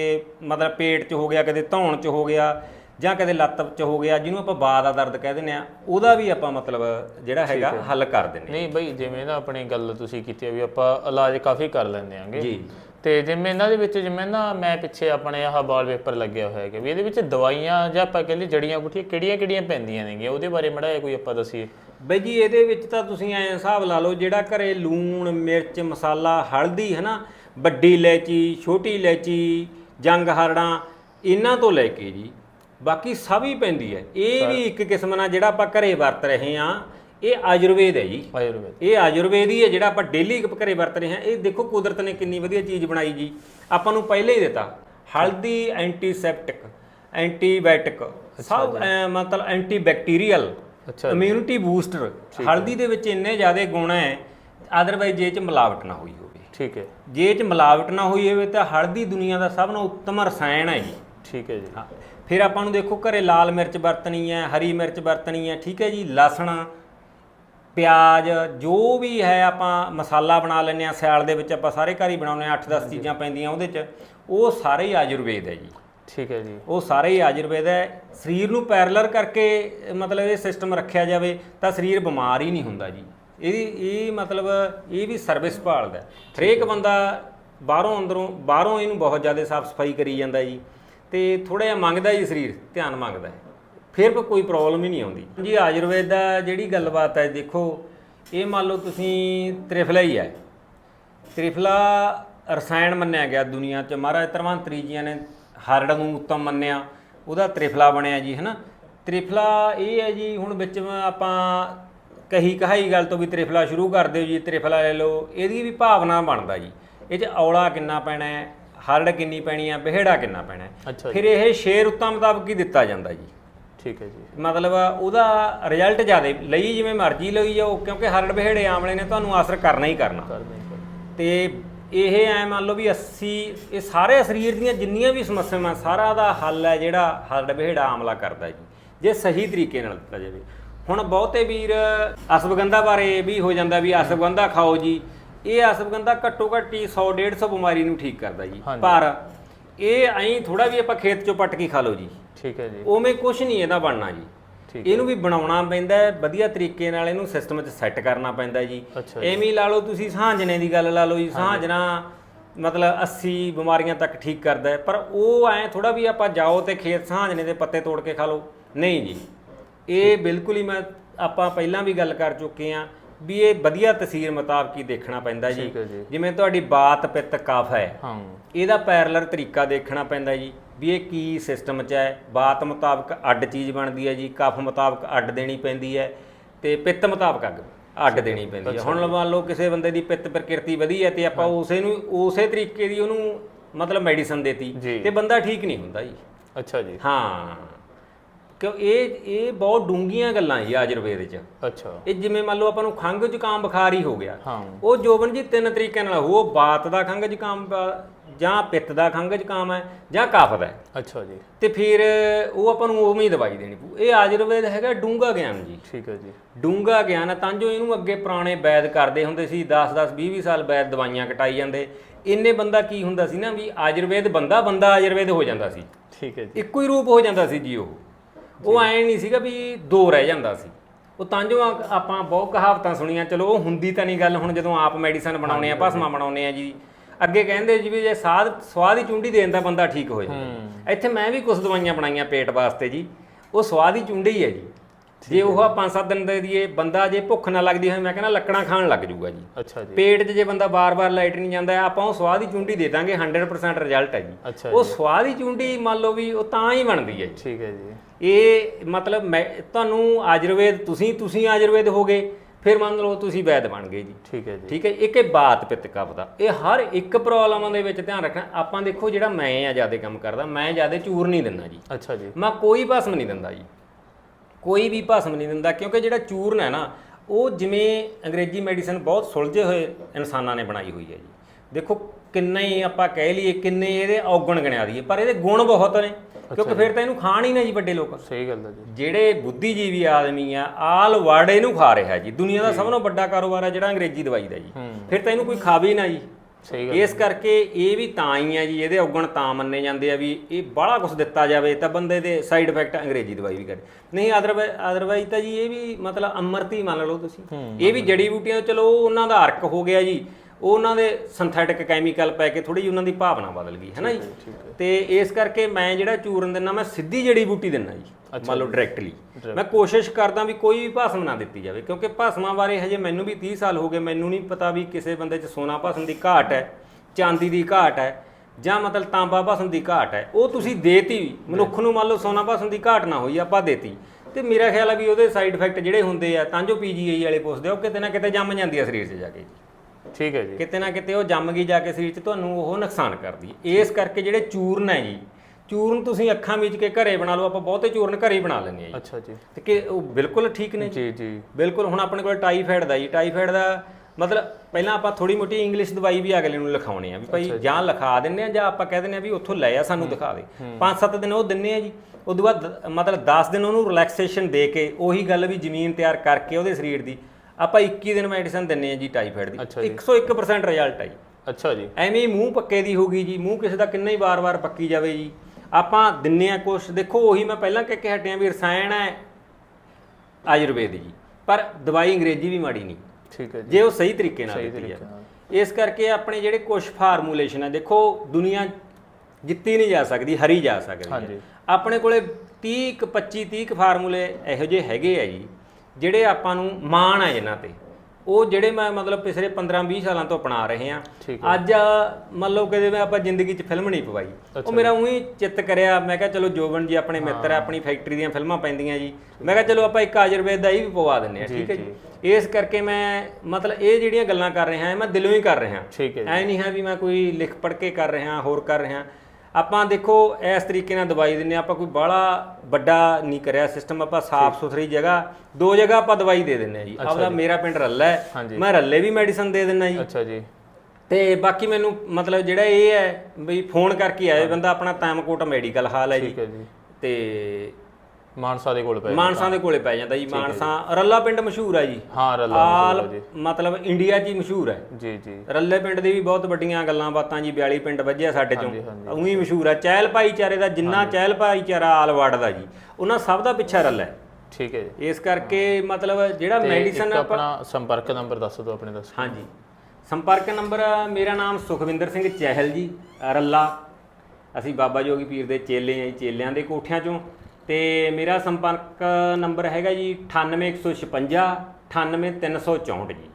ਮਤਲਬ ਪੇਟ 'ਚ ਹੋ ਗਿਆ ਕਦੇ ਧੌਣ 'ਚ ਹੋ ਗਿਆ ਜਾਂ ਕਦੇ ਲੱਤ 'ਚ ਹੋ ਗਿਆ ਜਿਹਨੂੰ ਆਪਾਂ ਬਾਹ ਦਾ ਦਰਦ ਕਹਿ ਦਿੰਦੇ ਆ ਉਹਦਾ ਵੀ ਆਪਾਂ ਮਤਲਬ ਜਿਹੜਾ ਹੈਗਾ ਹੱਲ ਕਰ ਦਿੰਦੇ ਨਹੀਂ ਬਈ ਜਿਵੇਂ ਨਾ ਆਪਣੀ ਗੱਲ ਤੁਸੀਂ ਕੀਤੀ ਆ ਵੀ ਆਪਾਂ ਇਲਾਜ ਕਾਫੀ ਕਰ ਲੈਂਦੇ ਆਂਗੇ। ਜੀ। ਤੇ ਜਿਵੇਂ ਇਹਨਾਂ ਦੇ ਵਿੱਚ ਜਿਵੇਂ ਨਾ ਮੈਂ ਪਿੱਛੇ ਆਪਣੇ ਆਹ ਵਾਲਪੇਪਰ ਲੱਗਿਆ ਹੋਇਆ ਹੈ ਵੀ ਇਹਦੇ ਵਿੱਚ ਦਵਾਈਆਂ ਜਾਂ ਆਪਾਂ ਕਹਿੰਦੇ ਜੜੀਆਂ ਬੂਟੀਆਂ ਕਿਹੜੀਆਂ ਕਿਹੜੀਆਂ ਪੈਂਦੀਆਂ ਨੇਗੀਆਂ? ਉਹਦੇ ਬਾਰੇ ਮੜਾ ਕੋਈ ਆਪਾਂ ਦਸੀਏ। ਬਈ ਜੀ ਇਹਦੇ ਵਿੱਚ ਤਾਂ ਤੁਸੀਂ ਐਂ ਹਿਸਾਬ ਲਾ ਲਓ ਜਿਹੜਾ ਘਰੇ ਲੂਣ ਮਿਰਚ ਮਸਾਲਾ ਹਲਦੀ ਹੈ ਨਾ ਵੱਡੀ ਇਲਾਇਚੀ ਛੋਟੀ ਇਲਾਇਚੀ ਜੰਗ ਹਰੜਾਂ ਇਹਨਾਂ ਤੋਂ ਲੈ ਕੇ ਜੀ ਬਾਕੀ ਸਭ ਹੀ ਪੈਂਦੀ ਹੈ। ਇਹ ਵੀ ਇੱਕ ਕਿਸਮ ਨਾਲ ਜਿਹੜਾ ਆਪਾਂ ਘਰੇ ਵਰਤ ਰਹੇ ਹਾਂ ਇਹ ਆਯੁਰਵੇਦ ਹੈ ਜੀ। ਆਯੁਰਵੇਦ। ਇਹ ਆਯੁਰਵੇਦ ਹੀ ਹੈ ਜਿਹੜਾ ਆਪਾਂ ਡੇਲੀ ਘਰੇ ਵਰਤ ਰਹੇ ਹਾਂ। ਇਹ ਦੇਖੋ ਕੁਦਰਤ ਨੇ ਕਿੰਨੀ ਵਧੀਆ ਚੀਜ਼ ਬਣਾਈ ਜੀ। ਆਪਾਂ ਨੂੰ ਪਹਿਲੇ ਹੀ ਦਿੱਤਾ। ਹਲਦੀ ਐਂਟੀਸੈਪਟਿਕ ਐਂਟੀਬਾਇਓਟਿਕ ਸਭ ਮਤਲਬ ਐਂਟੀਬੈਕਟੀਰੀਅਲ ਅੱਛਾ ਇਮਿਊਨਿਟੀ ਬੂਸਟਰ ਹਲਦੀ ਦੇ ਵਿੱਚ ਇੰਨੇ ਜ਼ਿਆਦਾ ਗੁਣ ਹੈ ਅਦਰਵਾਈਜ਼ ਜੇ ਚ ਮਿਲਾਵਟ ਨਾ ਹੋਈ ਹੋਵੇ। ਠੀਕ ਹੈ। ਜੇ ਚ ਮਿਲਾਵਟ ਨਾ ਹੋਈ ਹੋਵੇ ਤਾਂ ਹਲਦੀ ਦੁਨੀਆ ਦਾ ਸਭ ਨਾਲੋਂ ਉੱਤਮ ਰਸਾਇਣ ਹੈ ਜੀ। ਠੀਕ ਹੈ ਜੀ। ਹਾਂ। ਫਿਰ ਆਪਾਂ ਨੂੰ ਦੇਖੋ ਘਰੇ ਲਾਲ ਮਿਰਚ ਵਰਤਣੀ ਹੈ ਹਰੀ ਮਿਰਚ ਵਰਤਣੀ ਹੈ ਠੀਕ ਹੈ ਜੀ। ਲਸਣ ਪਿਆਜ਼ ਜੋ ਵੀ ਹੈ ਆਪਾਂ ਮਸਾਲਾ ਬਣਾ ਲੈਂਦੇ ਆ ਸਿਆਲ ਦੇ ਵਿੱਚ ਆਪਾਂ ਸਾਰੇ ਘਰ ਹੀ ਬਣਾਉਂਦੇ ਆ 8-10 ਚੀਜ਼ਾਂ ਪੈਂਦੀਆਂ ਉਹਦੇ 'ਚ ਉਹ ਸਾਰੇ ਹੀ ਆਯੁਰਵੇਦ ਹੈ ਜੀ। ਠੀਕ ਹੈ ਜੀ। ਉਹ ਸਾਰੇ ਹੀ ਆਯੁਰਵੇਦ ਹੈ। ਸਰੀਰ ਨੂੰ ਪੈਰਲਰ ਕਰਕੇ ਮਤਲਬ ਇਹ ਸਿਸਟਮ ਰੱਖਿਆ ਜਾਵੇ ਤਾਂ ਸਰੀਰ ਬਿਮਾਰ ਹੀ ਨਹੀਂ ਹੁੰਦਾ ਜੀ। ਇਹਦੀ ਇਹ ਮਤਲਬ ਇਹ ਵੀ ਸਰਵਿਸ ਭਾਲਦਾ। ਹਰੇਕ ਬੰਦਾ ਬਾਹਰੋਂ ਅੰਦਰੋਂ ਬਾਹਰੋਂ ਇਹਨੂੰ ਬਹੁਤ ਜ਼ਿਆਦਾ ਸਾਫ਼ ਸਫ਼ਾਈ ਕਰੀ ਜਾਂਦਾ ਜੀ। ਤੇ ਥੋੜਾ ਜਿਹਾ ਮੰਗਦਾ ਜੀ ਸਰੀਰ ਧਿਆਨ ਮੰਗਦਾ ਹੈ। ਫਿਰ ਕੋਈ ਪ੍ਰੋਬਲਮ ਹੀ ਨਹੀਂ ਆਉਂਦੀ। ਜੀ ਆਯੁਰਵੇਦ ਦਾ ਜਿਹੜੀ ਗੱਲਬਾਤ ਹੈ ਦੇਖੋ ਇਹ ਮੰਨ ਲਓ ਤੁਸੀਂ ਤ੍ਰਿਫਲਾ ਹੀ ਹੈ। ਤ੍ਰਿਫਲਾ ਰਸਾਇਣ ਮੰਨਿਆ ਗਿਆ ਦੁਨੀਆ 'ਚ। ਮਹਾਰਾਜ ਧਰਮਾਂਤਰੀ ਜੀਆਂ ਨੇ ਹਰੜ ਨੂੰ ਉੱਤਮ ਮੰਨਿਆ ਉਹਦਾ ਤ੍ਰਿਫਲਾ ਬਣਿਆ ਜੀ ਹਨਾ? ਤ੍ਰਿਫਲਾ ਇਹ ਹੈ ਜੀ ਹੁਣ ਵਿੱਚ ਆਪਾਂ ਕਹੀ ਕਹਾਈ ਗੱਲ ਤੋਂ ਵੀ ਤ੍ਰਿਫਲਾ ਸ਼ੁਰੂ ਕਰ ਦਿਓ ਜੀ ਤ੍ਰਿਫਲਾ ਲੈ ਲਓ। ਇਹਦੀ ਵੀ ਭਾਵਨਾ ਬਣਦਾ ਜੀ। ਇਹ 'ਚ ਔਲਾ ਕਿੰਨਾ ਪੈਣਾ ਹੈ ਹਰੜ ਕਿੰਨੀ ਪੈਣੀ ਹੈ ਬਿਹੜਾ ਕਿੰਨਾ ਪੈਣਾ ਫਿਰ ਇਹ ਸ਼ੇਰ ਉੱਤਾ ਮੁਤਾਬਕ ਹੀ ਦਿੱਤਾ ਜਾਂਦਾ ਜੀ। ਠੀਕ ਹੈ ਜੀ। ਮਤਲਬ ਉਹਦਾ ਰਿਜ਼ਲਟ ਜ਼ਿਆਦਾ ਲਈ ਜਿਵੇਂ ਮਰਜ਼ੀ ਲਈ ਜਾਓ ਕਿਉਂਕਿ ਹਰੜ ਬਿਹੜੇ ਆਮਲੇ ਨੇ ਤੁਹਾਨੂੰ ਅਸਰ ਕਰਨਾ ਹੀ ਕਰਨਾ। ਤੇ ਇਹ ਐ ਮੰਨ ਲਓ ਵੀ 80 ਇਹ ਸਾਰੇ ਸਰੀਰ ਦੀਆਂ ਜਿੰਨੀਆਂ ਵੀ ਸਮੱਸਿਆਵਾਂ ਸਾਰਾ ਦਾ ਹੱਲ ਹੈ ਜਿਹੜਾ ਹਰੜ ਬਿਹੜਾ ਆਮਲਾ ਕਰਦਾ ਜੀ। ਜੇ ਸਹੀ ਤਰੀਕੇ ਨਾਲ ਦਿੱਤਾ ਜਾਵੇ। ਹੁਣ ਬਹੁਤੇ ਵੀਰ ਅਸਵਗੰਧਾ ਬਾਰੇ ਵੀ ਹੋ ਜਾਂਦਾ ਵੀ ਅਸਵਗੰਧਾ ਖਾਓ ਜੀ। ਇਹ ਅਸਵਗੰਧਾ ਘੱਟੋ ਘੱਟ ਹੀ 100 150 ਬਿਮਾਰੀ ਨੂੰ ਠੀਕ ਕਰਦਾ ਜੀ। ਪਰ ਇਹ ਐਂ ਥੋੜਾ ਵੀ ਆਪਾਂ ਖੇਤ ਚੋਂ ਪੱਟ ਕੇ ਖਾ ਲਓ ਜੀ। ਠੀਕ ਹੈ ਜੀ। ਉਵੇਂ ਕੁਝ ਨਹੀਂ ਇਹਦਾ ਬਣਨਾ ਜੀ। ਇਹਨੂੰ ਵੀ ਬਣਾਉਣਾ ਪੈਂਦਾ ਹੈ ਵਧੀਆ ਤਰੀਕੇ ਨਾਲ ਇਹਨੂੰ ਸਿਸਟਮ 'ਚ ਸੈੱਟ ਕਰਨਾ ਪੈਂਦਾ ਜੀ। ਐਵੇਂ ਲਾ ਲਓ ਤੁਸੀਂ ਸਾਂਝਣੇ ਦੀ ਗੱਲ ਲਾ ਲਓ ਜੀ ਸਾਂਝਣਾ ਮਤਲਬ 80 ਬਿਮਾਰੀਆਂ ਤੱਕ ਠੀਕ ਕਰਦਾ ਹੈ। ਪਰ ਉਹ ਐ ਥੋੜਾ ਵੀ ਆਪਾਂ ਜਾਓ ਤੇ ਖੇਤ ਸਾਂਝਣੇ ਦੇ ਪੱਤੇ ਤੋੜ ਕੇ ਖਾ ਲਓ। ਨਹੀਂ ਜੀ। ਇਹ ਬਿਲਕੁਲ ਹੀ ਮੈਂ ਆਪਾਂ ਪਹਿਲਾਂ ਵੀ ਗੱਲ ਕਰ ਚੁੱਕੇ ਆ ਵੀ ਇਹ ਵਧੀਆ ਤਸਵੀਰ ਮੁਤਾਬਕ ਹੀ ਦੇਖਣਾ ਪੈਂਦਾ ਜੀ। ਠੀਕ ਹੈ ਜੀ। ਜਿਵੇਂ ਤੁਹਾਡੀ ਬਾਤ ਪਿੱਤ ਕਫ ਹੈ। ਹਾਂ। ਇਹਦਾ ਪੈਰਲਰ ਤਰੀਕਾ ਦੇਖਣਾ ਪੈਂਦਾ ਜੀ ਵੀ ਇਹ ਕੀ ਸਿਸਟਮ 'ਚ ਹੈ। ਬਾਤ ਮੁਤਾਬਕ ਅੱਡ ਚੀਜ਼ ਬਣਦੀ ਹੈ ਜੀ। ਕਫ ਮੁਤਾਬਕ ਅੱਡ ਦੇਣੀ ਪੈਂਦੀ ਹੈ ਤੇ ਪਿੱਤ ਮੁਤਾਬਕ ਅੱਗ ਅੱਡ ਦੇਣੀ ਪੈਂਦੀ ਹੈ। ਹੁਣ ਮੰਨ ਲਓ ਕਿਸੇ ਬੰਦੇ ਦੀ ਪਿੱਤ ਪ੍ਰਕਿਰਤੀ ਵਧੀਆ ਤੇ ਆਪਾਂ ਉਸੇ ਨੂੰ ਉਸੇ ਤਰੀਕੇ ਦੀ ਉਹਨੂੰ ਮਤਲਬ ਮੈਡੀਸਨ ਦੇਤੀ ਜੀ। ਤੇ ਬੰਦਾ ਠੀਕ ਨਹੀਂ ਹੁੰਦਾ ਜੀ। ਅੱਛਾ ਜੀ। ਹਾਂ। ਕਿਉਂ ਇਹ ਇਹ ਬਹੁਤ ਡੂੰਘੀਆਂ ਗੱਲਾਂ ਜੀ ਆਯੁਰਵੇਦ 'ਚ। ਅੱਛਾ। ਇਹ ਜਿਵੇਂ ਮੰਨ ਲਓ ਆਪਾਂ ਨੂੰ ਖੰਘ ਜ਼ੁਕਾਮ ਬੁਖਾਰ ਹੀ ਹੋ ਗਿਆ। ਹਾਂ। ਉਹ ਜੋਬਨ ਜੀ ਤਿੰਨ ਤਰੀਕੇ ਨਾਲ ਹੋਊ। ਉਹ ਬਾਤ ਦਾ ਖੰਘ ਜ਼ੁਕਾਮ ਜਾਂ ਪਿੱਤ ਦਾ ਖੰਘ ਜ਼ੁਕਾਮ ਹੈ ਜਾਂ ਕਫ ਦਾ ਹੈ। ਅੱਛਾ ਜੀ। ਤੇ ਫਿਰ ਉਹ ਆਪਾਂ ਨੂੰ ਉਵੇਂ ਹੀ ਦਵਾਈ ਦੇਣੀ ਪਊ। ਇਹ ਆਯੁਰਵੇਦ ਹੈਗਾ ਡੂੰਘਾ ਗਿਆਨ ਜੀ। ਠੀਕ ਹੈ ਜੀ। ਡੂੰਘਾ ਗਿਆਨ ਹੈ ਤਾਂ ਜੋ ਇਹਨੂੰ ਅੱਗੇ ਪੁਰਾਣੇ ਵੈਦ ਕਰਦੇ ਹੁੰਦੇ ਸੀ 10 10 20 20 ਸਾਲ ਵੈਦ ਦਵਾਈਆਂ ਕਟਾਈ ਜਾਂਦੇ। ਇੰਨੇ ਬੰਦਾ ਕੀ ਹੁੰਦਾ ਸੀ ਨਾ ਵੀ ਆਯੁਰਵੇਦ ਬੰਦਾ ਬੰਦਾ ਆਯੁਰਵੇਦ ਹੋ ਜਾਂਦਾ ਸੀ। ਠੀਕ ਹੈ ਜੀ। ਇੱਕੋ ਹੀ ਰੂਪ ਹੋ ਜਾਂਦਾ ਸੀ ਜੀ ਉਹ। ਉਹ ਐ ਨਹੀਂ ਸੀਗਾ ਵੀ ਦੋ ਰਹਿ ਜਾਂਦਾ ਸੀ। ਉਹ ਤਾਂ ਜੋ ਆ- ਆਪਾਂ ਬਹੁਤ ਕਹਾਵਤਾਂ ਸੁਣੀਆਂ ਚਲੋ ਉਹ ਹੁੰਦੀ ਤਾਂ ਨਹੀਂ ਗੱਲ ਹੁਣ ਜਦੋਂ ਆਪ ਮੈਡੀਸਨ ਬਣਾਉਣੇ ਆ ਭਸਮਾ ਬਣਾਉਣੇ ਆ ਜੀ। ਅੱਗੇ ਕਹਿੰਦੇ ਜੀ ਵੀ ਜੇ ਸਾਧ ਸਵਾਦ ਦੀ ਚੁੰਡੀ ਦੇਣ ਦਾ ਬੰਦਾ ਠੀਕ ਹੋ ਜਾਂਦਾ ਇੱਥੇ ਮੈਂ ਵੀ ਕੁਝ ਦਵਾਈਆਂ ਬਣਾਈਆਂ ਪੇਟ ਵਾਸਤੇ ਜੀ। ਉਹ ਸਵਾਦ ਦੀ ਚੁੰਡੀ ਹੀ ਹੈ ਜੀ। ਜੇ ਉਹ 5-7 ਦਿਨ ਦੇ ਦੀਏ ਬੰਦਾ ਜੇ ਭੁੱਖ ਨਾ ਲੱਗਦੀ ਹੋਵੇ ਮੈਂ ਕਹਿੰਦਾ ਲੱਕੜਾਂ ਖਾਣ ਲੱਗ ਜਾਊਗਾ ਜੀ। ਅੱਛਾ ਜੀ। ਪੇਟ 'ਚ ਜੇ ਬੰਦਾ ਬਾਰ-ਬਾਰ ਲਾਈਟ ਨਹੀਂ ਜਾਂਦਾ ਆਪਾਂ ਉਹ ਸਵਾਦ ਦੀ ਚੁੰਡੀ ਦੇ ਦਾਂਗੇ 100% ਰਿਜ਼ਲਟ ਹੈ ਜੀ। ਉਹ ਸਵਾਦ ਦੀ ਚੁੰਡੀ ਮੰਨ ਲਓ ਵੀ ਉਹ ਤਾਂ ਹੀ ਬਣਦੀ ਹੈ ਠੀਕ ਹੈ ਜੀ। ਇਹ ਮਤਲਬ ਮੈਂ ਤੁਹਾਨੂੰ ਆਯੁਰਵੇਦ ਤੁਸੀਂ ਤੁਸੀਂ ਆਯੁਰਵੇਦ ਹੋਗੇ ਫਿਰ ਮੰਨ ਲਓ ਤੁਸੀਂ ਵੈਦ ਬਣ ਗਏ ਜੀ। ਠੀਕ ਹੈ ਜੀ। ਠੀਕ ਹੈ ਇੱਕ ਇਹ ਬਾਤ ਪਿੱਤ ਕਫ ਦਾ ਇਹ ਹਰ ਇੱਕ ਪ੍ਰੋਬਲਮਾਂ ਦੇ ਵਿੱਚ ਧਿਆਨ ਰੱਖਣਾ। ਆਪਾਂ ਦੇਖੋ ਜਿਹੜਾ ਮੈਂ ਆ ਜ਼ਿਆਦਾ ਕੰਮ ਕਰਦਾ ਮੈਂ ਜ਼ਿਆਦਾ ਚੂਰ ਨਹੀਂ ਦਿੰਦਾ ਜੀ। ਅੱਛਾ ਜੀ। ਮੈਂ ਕੋਈ ਭਸਮ ਨਹੀਂ ਦਿੰਦਾ ਜੀ। ਕੋਈ ਵੀ ਭਸਮ ਨਹੀਂ ਦਿੰਦਾ ਕਿਉਂਕਿ ਜਿਹੜਾ ਚੂਰਨ ਹੈ ਨਾ ਉਹ ਜਿਵੇਂ ਅੰਗਰੇਜ਼ੀ ਮੈਡੀਸਨ ਬਹੁਤ ਸੁਲਝੇ ਹੋਏ ਇਨਸਾਨਾਂ ਨੇ ਬਣਾਈ ਹੋਈ ਹੈ ਜੀ। ਦੇਖੋ ਕਿੰਨਾ ਹੀ ਆਪਾਂ ਕਹਿ ਲਈਏ ਕਿੰਨੇ ਇਹਦੇ ਔਗਣ ਗਿਣਿਆ ਦਈਏ ਪਰ ਇਹਦੇ ਗੁਣ ਬਹੁਤ ਨੇ ਕਿਉਂਕਿ ਫਿਰ ਤਾਂ ਇਹਨੂੰ ਖਾਣ ਹੀ ਨਾ ਜੀ ਵੱਡੇ ਲੋਕ। ਸਹੀ ਗੱਲ ਹੈ ਜੀ। ਜਿਹੜੇ ਬੁੱਧੀਜੀਵੀ ਆਦਮੀ ਆ ਆਲ ਵਰਡ ਇਹਨੂੰ ਖਾ ਰਿਹਾ ਜੀ। ਦੁਨੀਆ ਦਾ ਸਭ ਤੋਂ ਵੱਡਾ ਕਾਰੋਬਾਰ ਹੈ ਜਿਹੜਾ ਅੰਗਰੇਜ਼ੀ ਦਵਾਈ ਦਾ ਜੀ। ਫਿਰ ਤਾਂ ਇਹਨੂੰ ਕੋਈ ਖਾਵੇ ਨਾ ਜੀ। ਸਹੀ ਗੱਲ ਇਸ ਕਰਕੇ ਇਹ ਵੀ ਤਾਂ ਹੀ ਆ ਜੀ ਇਹਦੇ ਔਗਣ ਤਾਂ ਮੰਨੇ ਜਾਂਦੇ ਆ ਵੀ ਇਹ ਬਾਹਲਾ ਕੁਝ ਦਿੱਤਾ ਜਾਵੇ ਤਾਂ ਬੰਦੇ ਦੇ ਸਾਈਡ ਇਫੈਕਟ ਅੰਗਰੇਜ਼ੀ ਦਵਾਈ ਵੀ ਕਰੇ ਨਹੀਂ ਅਦਰਵਾਈਜ਼ ਅਦਰਵਾਈਜ਼ ਤਾਂ ਜੀ ਇਹ ਵੀ ਮਤਲਬ ਅੰਮ੍ਰਿਤ ਮੰਨ ਲਓ ਤੁਸੀਂ। ਇਹ ਵੀ ਜੜੀ ਬੂਟੀਆਂ ਚਲੋ ਉਹਨਾਂ ਦਾ ਅਰਕ ਹੋ ਗਿਆ ਜੀ। ਉਹ ਉਹਨਾਂ ਦੇ ਸਿੰਥੈਟਿਕ ਕੈਮੀਕਲ ਪੈ ਕੇ ਥੋੜੀ ਜਿਹੀ ਉਹਨਾਂ ਦੀ ਭਾਵਨਾ ਬਦਲ ਗਈ ਹੈ ਨਾ ਜੀ? ਤੇ ਇਸ ਕਰਕੇ ਮੈਂ ਜਿਹੜਾ ਚੂਰਨ ਦਿੰਦਾ ਮੈਂ ਸਿੱਧੀ ਜੜੀ ਬੂਟੀ ਦਿੰਦਾ ਜੀ ਮੰਨ ਲਓ ਡਾਇਰੈਕਟਲੀ ਮੈਂ ਕੋਸ਼ਿਸ਼ ਕਰਦਾ ਵੀ ਕੋਈ ਵੀ ਭਸਮ ਨਾ ਦਿੱਤੀ ਜਾਵੇ ਕਿਉਂਕਿ ਭਸਮਾਂ ਬਾਰੇ ਹਜੇ ਮੈਨੂੰ ਵੀ 30 ਸਾਲ ਹੋ ਗਏ ਮੈਨੂੰ ਨਹੀਂ ਪਤਾ ਵੀ ਕਿਸੇ ਬੰਦੇ 'ਚ ਸੋਨਾ ਭਸਮ ਦੀ ਘਾਟ ਹੈ ਚਾਂਦੀ ਦੀ ਘਾਟ ਹੈ ਜਾਂ ਮਤਲਬ ਤਾਂਬਾ ਭਸਮ ਦੀ ਘਾਟ ਹੈ। ਉਹ ਤੁਸੀਂ ਦੇਤੀ ਮਨੁੱਖ ਨੂੰ ਮੰਨ ਲਓ ਸੋਨਾ ਭਸਮ ਦੀ ਘਾਟ ਨਾ ਹੋਈ ਆਪਾਂ ਦੇਤੀ। ਤੇ ਮੇਰਾ ਖਿਆਲ ਆ ਵੀ ਉਹਦੇ ਸਾਈਡ ਇਫੈਕਟ ਜਿਹੜੇ ਹੁੰਦੇ ਆ ਤਾਂ ਜੋ ਪੀਜੀਆਈ ਵਾਲੇ ਪੁੱਛਦੇ ਆ ਉਹ ਕਿਤੇ ਨਾ ਕਿਤੇ ਜੰਮ ਜਾਂਦੀ ਆ ਸਰੀਰ 'ਚ ਜਾ ਕੇ। ਠੀਕ ਹੈ ਜੀ। ਕਿਤੇ ਨਾ ਕਿਤੇ ਉਹ ਜੰਮ ਗਈ ਜਾ ਕੇ ਸਰੀਰ 'ਚ ਤੁਹਾਨੂੰ ਉਹ ਨੁਕਸਾਨ ਕਰਦੀ ਹੈ। ਇਸ ਕਰਕੇ ਜਿਹੜੇ ਚੂਰਨ ਹੈ ਜੀ ਚੂਰਨ ਤੁਸੀਂ ਅੱਖਾਂ ਵਿੱਚ ਕੇ ਘਰੇ ਬਣਾ ਲਓ ਆਪਾਂ ਬਹੁਤੇ ਚੂਰਨ ਘਰੇ ਹੀ ਬਣਾ ਲੈਂਦੇ ਆ ਜੀ। ਅੱਛਾ ਜੀ। ਤੇ ਕਿ ਉਹ ਬਿਲਕੁਲ ਠੀਕ ਨੇ ਜੀ। ਜੀ ਬਿਲਕੁਲ ਹੁਣ ਆਪਣੇ ਕੋਲ ਟਾਈਫਾਇਡ ਦਾ ਜੀ। ਟਾਈਫਾਇਡ ਦਾ ਮਤਲਬ ਪਹਿਲਾਂ ਆਪਾਂ ਥੋੜੀ ਮੋਟੀ ਇੰਗਲਿਸ਼ ਦਵਾਈ ਵੀ ਅਗਲੇ ਨੂੰ ਲਿਖਾਉਣੇ ਆ ਵੀ ਭਾਈ ਜਾਂ। ਲਿਖਾ ਦਿੰਨੇ ਆ ਜਾਂ ਆਪਾਂ ਕਹਿ ਦਿੰਨੇ ਆ ਵੀ ਉੱਥੋਂ ਲੈ ਆ ਸਾਨੂੰ ਦਿਖਾ ਦੇ। 5-7 ਦਿਨ ਉਹ ਦਿੰਨੇ ਆ ਜੀ। ਉਦੋਂ ਬਾਅਦ ਮਤਲਬ 10 ਦਿਨ ਉਹਨੂੰ ਰਿਲੈਕਸੇਸ਼ਨ ਦੇ ਕੇ ਉਹੀ ਗੱਲ ਵੀ ਜ਼ਮੀਨ ਤਿਆਰ ਕਰਕੇ ਉਹਦੇ ਸਰੀਰ ਦੀ ਆਪਾਂ 21 ਦਿਨ ਮੈਡੀਸਨ ਦਿੰਨੇ ਆ ਜੀ ਟਾਈਫਾਇਡ ਦੀ। ਅੱਛਾ ਜੀ। 101% ਰਿਜ਼ਲਟ ਹੈ ਜੀ। ਅੱਛਾ ਜੀ। ਐਵੇਂ ਹੀ ਮੂੰਹ ਪੱਕੇ ਦੀ ਹੋਗੀ ਜੀ। ਮੂੰਹ ਕਿਸੇ ਦਾ ਕਿੰਨਾ ਹੀ ਵਾਰ-ਵਾਰ ਪੱਕੀ ਜਾਵੇ ਜੀ। ਆਪਾਂ ਦਿੰਨੇ ਆ ਕੁਛ। ਦੇਖੋ ਉਹੀ ਮੈਂ ਪਹਿਲਾਂ ਕਹਿ ਕੇ ਹਟਿਆ ਵੀ ਰਸਾਇਣ ਹੈ ਆਯੁਰਵੇਦ ਜੀ। ਪਰ ਦਵਾਈ ਅੰਗਰੇਜ਼ੀ ਵੀ ਮਾੜੀ ਨਹੀਂ। ਠੀਕ ਹੈ ਜੀ। ਜੇ ਉਹ ਸਹੀ ਤਰੀਕੇ ਨਾਲ ਦਿੱਤੀ ਜਾਵੇ। ਇਸ ਕਰਕੇ ਆਪਣੇ ਜਿਹੜੇ ਕੁਝ ਫਾਰਮੂਲੇਸ਼ਨ ਹੈ ਦੇਖੋ ਦੁਨੀਆ ਜਿੱਤੀ ਨਹੀਂ ਜਾ ਸਕਦੀ ਹਰੀ ਜਾ ਸਕਦੀ ਹੈ। ਹਾਂਜੀ। ਆਪਣੇ ਕੋਲੇ 30 ਕੁ 25 30 ਕੁ ਫਾਰਮੂਲੇ ਇਹੋ ਜਿਹੇ ਹੈਗੇ ਆ ਜੀ। ਜਿਹੜੇ ਆਪਾਂ ਨੂੰ ਮਾਣ ਆ ਇਹਨਾਂ ਤੇ ਉਹ ਜਿਹੜੇ ਮੈਂ ਮਤਲਬ ਪਿਛਲੇ 15 20 ਸਾਲਾਂ ਤੋਂ ਅਪਣਾ ਰਹੇ ਆ ਅੱਜ ਮੰਨ ਲਓ ਕਿ ਜਿਵੇਂ ਆਪਾਂ ਜ਼ਿੰਦਗੀ 'ਚ ਫਿਲਮ ਨਹੀਂ ਪਵਾਈ। ਉਹ ਮੇਰਾ ਉਹੀ ਚਿੱਤ ਕਰਿਆ ਮੈਂ ਕਿਹਾ ਚਲੋ ਜੋਬਨ ਜੀ ਆਪਣੇ ਮਿੱਤਰ ਆ ਆਪਣੀ ਫੈਕਟਰੀ ਦੀਆਂ ਫਿਲਮਾਂ ਪੈਂਦੀਆਂ ਜੀ। ਮੈਂ ਕਿਹਾ ਚਲੋ ਆਪਾਂ ਇੱਕ ਆਯੁਰਵੇਦ ਦਾ ਇਹ ਵੀ ਪਵਾ ਦਿੰਨੇ ਆ ਠੀਕ ਹੈ ਜੀ। ਇਸ ਕਰਕੇ ਮੈਂ ਮਤਲਬ ਇਹ ਜਿਹੜੀਆਂ ਗੱਲਾਂ ਕਰ ਰਿਹਾ ਮੈਂ ਦਿਲੋਂ ਹੀ ਕਰ ਰਿਹਾ। ਹੈ ਐ ਨਹੀਂ ਹੈ ਵੀ ਮੈਂ ਕੋਈ ਲਿਖ ਪੜ ਕੇ ਕਰ ਰਿਹਾ ਹੋਰ ਕਰ ਰਿਹਾ। ਆਪਾਂ ਦੇਖੋ ਇਸ ਤਰੀਕੇ ਨਾਲ ਦਵਾਈ ਦਿੰਨੇ ਆਪਾਂ ਕੋਈ ਬਾਹਲਾ ਵੱਡਾ ਨਹੀਂ ਕਰਿਆ ਸਿਸਟਮ ਆਪਾਂ ਸਾਫ਼ ਸੁਥਰੀ ਜਗ੍ਹਾ ਦੋ ਜਗ੍ਹਾ ਆਪਾਂ ਦਵਾਈ ਦੇ ਦਿੰਨੇ ਆ ਜੀ। ਆਪਦਾ ਮੇਰਾ ਪਿੰਡ ਰੱਲਾ ਹੈ। ਮੈਂ ਰੱਲੇ ਵੀ ਮੈਡੀਸਨ ਦੇ ਦਿੰਨਾ ਜੀ। ਅੱਛਾ ਜੀ। ਤੇ ਬਾਕੀ ਮੈਨੂੰ ਮਤਲਬ ਜਿਹੜਾ ਇਹ ਹੈ ਵੀ ਫੋਨ ਕਰਕੇ ਆਏ ਬੰਦਾ ਆਪਣਾ ਤਾਮਕੋਟ ਮੈਡੀਕਲ ਹਾਲ ਹੈ ਜੀ। ਠੀਕ ਹੈ ਜੀ। ਤੇ ਮਾਨਸਾ ਦੇ ਕੋਲ ਪਏ ਮਾਨਸਾ ਦੇ ਕੋਲੇ ਪੈ ਜਾਂਦਾ ਜੀ ਮਾਨਸਾ। ਰੱਲਾ ਪਿੰਡ ਮਸ਼ਹੂਰ ਹੈ ਜੀ। ਹਾਂ ਰੱਲਾ ਆਲ ਹੈ ਮਤਲਬ ਇੰਡੀਆ 'ਚ ਹੀ ਮਸ਼ਹੂਰ ਹੈ। ਜੀ ਜੀ। ਜੀ ਰੱਲੇ ਪਿੰਡ ਦੀ ਵੀ ਬਹੁਤ ਵੱਡੀਆਂ ਗੱਲਾਂ ਬਾਤਾਂ ਜੀ 42 ਪਿੰਡ ਵੱਜਿਆ ਸਾਡੇ ਚੋਂ। ਉਹੀ ਮਸ਼ਹੂਰ ਹੈ ਚਹਿਲ ਭਾਈਚਾਰੇ ਦਾ ਜਿੰਨਾ ਚਹਿਲ ਭਾਈਚਾਰਾ ਆਲਵੜ ਦਾ ਜੀ ਉਹਨਾਂ ਸਭ ਦਾ ਪਿੱਛਾ ਰੱਲਾ ਹੈ। ਠੀਕ ਹੈ ਜੀ। ਇਸ ਕਰਕੇ ਮਤਲਬ ਜਿਹੜਾ ਮੈਡੀਸਨ ਆਪਣਾ ਸੰਪਰਕ ਨੰਬਰ ਦੱਸ ਦਿਓ ਆਪਣੇ ਦੱਸ ਹਾਂਜੀ। ਸੰਪਰਕ ਨੰਬਰ ਮੇਰਾ ਨਾਮ ਸੁਖਵਿੰਦਰ ਸਿੰਘ ਚਹਿਲ ਜੀ ਰੱਲਾ। ਅਸੀਂ ਬਾਬਾ ਜੋਗੀ ਪੀਰ ਦੇ ਚੇਲੇ ਆਂ ਜੀ ਚੇਲਿਆਂ ਦੇ ਕੋਠਿਆਂ ਚੋਂ। ਤੇ ਮੇਰਾ ਸੰਪਰਕ ਨੰਬਰ ਹੈਗਾ ਜੀ 98156 98364 ਜੀ।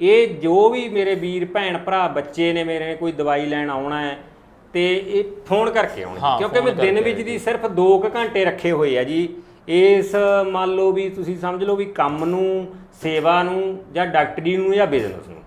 ਇਹ ਜੋ ਵੀ ਮੇਰੇ ਵੀਰ ਭੈਣ ਭਰਾ ਬੱਚੇ ਨੇ ਮੇਰੇ ਨੇ ਕੋਈ ਦਵਾਈ ਲੈਣ ਆਉਣਾ ਹੈ ਤੇ ਇਹ ਫੋਨ ਕਰਕੇ ਆਉਣਾ। ਕਿਉਂਕਿ ਮੈਂ ਦਿਨ ਵਿੱਚ ਦੀ ਸਿਰਫ 2 ਘੰਟੇ ਰੱਖੇ ਹੋਏ ਆ ਜੀ। ਇਸ ਮੰਨ ਲਓ ਵੀ ਤੁਸੀਂ ਸਮਝ ਲਓ ਵੀ ਕੰਮ ਨੂੰ ਸੇਵਾ ਨੂੰ ਜਾਂ ਡਾਕਟਰੀ ਨੂੰ ਜਾਂ ਬਿਜ਼ਨਸ ਨੂੰ।